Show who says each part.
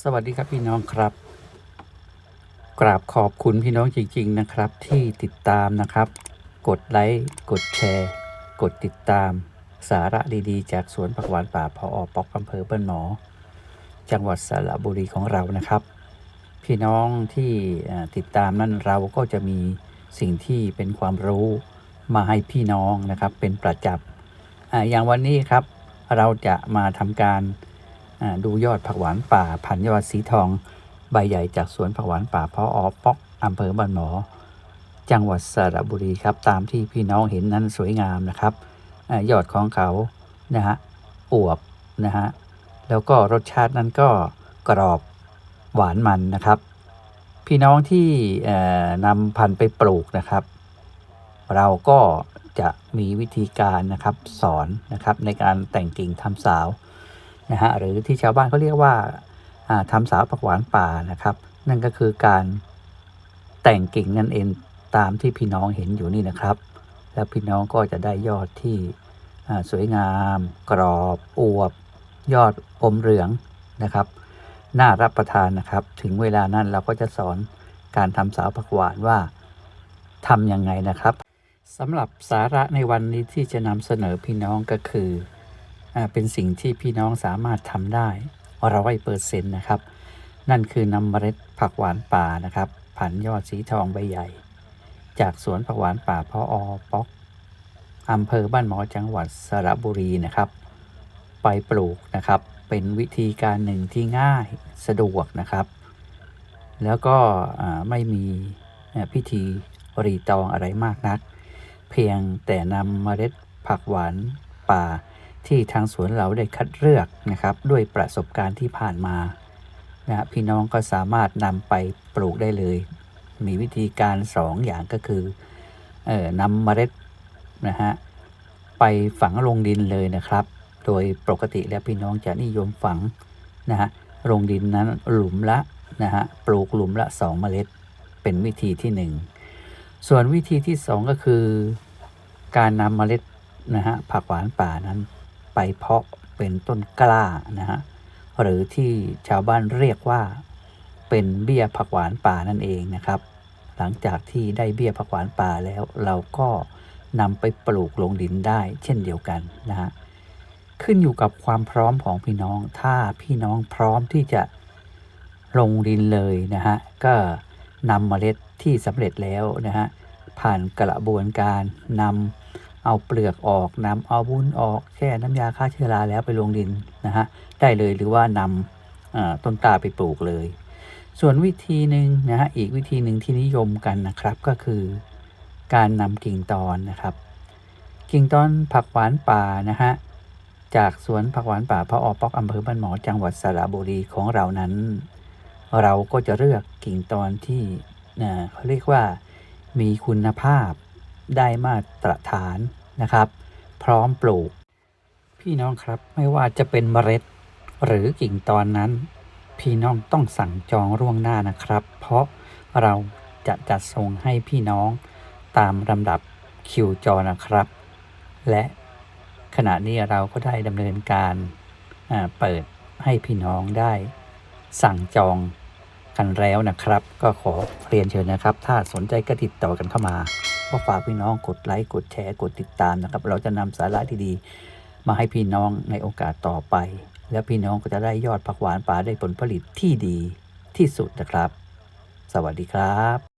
Speaker 1: สวัสดีครับพี่น้องครับ กราบขอบคุณพี่น้องจริง ๆนะครับ ที่ติดตามนะครับ กดไลค์กดแชร์ กดติดตาม สาระดีๆ จากสวนผักหวานป่าพออปอกอำเภอบ้านหมอ จังหวัดสระบุรีของเรานะครับ พี่น้องที่ติดตามนั้นเราก็จะมีสิ่งที่เป็นความรู้มาให้พี่น้องนะครับเป็นประจำอ่าอย่างวันนี้ครับ เราจะมาทำการ ดูยอดผักหวานป่าพันยอดสีทอง ใบใหญ่จากสวนผักหวานป่าพออป๊อกอำเภอบ้านหมอ จังหวัดสระบุรีครับ ตามที่พี่น้องเห็นนั้นสวยงามนะครับอยอดของเขานะฮะอวบนะฮะแล้วก็รสชาตินั้นก็กรอบหวานมันนะครับ พี่น้องที่นำพันธุ์ไปปลูกนะครับ เราก็จะมีวิธีการนะครับสอนนะครับในการแต่งกิ่งทำสาว นะฮะหรือที่ชาวบ้านเขาเรียกว่าอ่าทำสาวผักหวานป่านะครับ นั่นก็คือการแต่งกิ่งนั่นเองตามที่พี่น้องเห็นอยู่นี่นะครับ แล้วพี่น้องก็จะได้ยอดที่สวยงาม กรอบอวบ ยอดอมเหลืองนะครับ น่ารับประทานนะครับ ถึงเวลานั้นเราก็จะสอนการทำสาวผักหวานว่าทำยังไงนะครับสำหรับสาระในวันนี้ที่จะนำเสนอพี่น้องก็คือ เป็นสิ่งที่พี่น้องสามารถทำได้ร้อยเปอร์เซ็นต์นะครับ นั่นคือนำเมล็ดผักหวานป่านะครับ ผันยอดสีทองใบใหญ่ จากสวนผักหวานป่าพออป๊อกอำเภอบ้านหมอจังหวัดสระบุรีนะครับ ไปปลูกนะครับ เป็นวิธีการหนึ่งที่ง่ายสะดวกนะครับ แล้วก็ไม่มีพิธีรีตองอะไรมากนัก เพียงแต่นำเมล็ดผักหวานป่า ที่ทางสวนเราได้คัดเลือกนะครับ ด้วยประสบการณ์ที่ผ่านมานะพี่น้องก็สามารถนำไปปลูกได้เลย มีวิธีการสองอย่างก็คือเออนำเมล็ดนะฮะไปฝังลงดินเลยนะครับ โดยปกติแล้วพี่น้องจะนิยมฝังนะฮะลงดินนั้นหลุมละนะฮะปลูกหลุมละสองเมล็ด เป็นวิธีที่หนึ่งส่วนวิธีที่สองก็คือ การนำเมล็ดนะฮะผักหวานป่านั้น ไปเพาะเป็นต้นกล้านะฮะหรือที่ชาวบ้านเรียกว่าเป็นเบี้ยผักหวานป่านั่นเองนะครับ หลังจากที่ได้เบี้ยผักหวานป่าแล้ว เราก็นำไปปลูกลงดินได้เช่นเดียวกันนะฮะขึ้นอยู่กับความพร้อมของพี่น้อง ถ้าพี่น้องพร้อมที่จะลงดินเลยนะฮะ ก็นำเมล็ดที่สำเร็จแล้วนะฮะ ผ่านกระบวนการนำ เอาเปลือกออกนำเอาวุ้นออกแช่น้ำยาฆ่าเชื้อราแล้วไปลงดินนะฮะได้เลยหรือว่านำต้นกล้าไปปลูกเลย ส่วนวิธีหนึ่งนะฮะอีกวิธีหนึ่งที่นิยมกันนะครับก็คือ การนำกิ่งตอนนะครับ กิ่งตอนผักหวานป่านะฮะจากสวนผักหวานป่าพระออปอกอำเภอบ้านหมอจังหวัดสระบุรีของเรานั้น เราก็จะเลือกกิ่งตอนที่เขาเรียกว่ามีคุณภาพ ได้มาตรฐานนะครับ พร้อมปลูก พี่น้องครับไม่ว่าจะเป็นเมล็ดหรือกิ่งตอนนั้น พี่น้องต้องสั่งจองล่วงหน้านะครับ เพราะเราจะจัดส่งให้พี่น้องตามลำดับคิวจอนะครับ และขณะนี้เราก็ได้ดำเนินการเปิดให้พี่น้องได้สั่งจองกันแล้วนะครับ ก็ขอเรียนเชิญนะครับ ถ้าสนใจก็ติดต่อกันเข้ามา ก็ฝากพี่น้องกดไลค์กดแชร์กดติดตามนะครับ เราจะนำสาระดีๆมาให้พี่น้องในโอกาสต่อไป แล้วพี่น้องก็จะได้ยอดผักหวานป่าได้ผลผลิตที่ดีที่สุดนะครับ สวัสดีครับ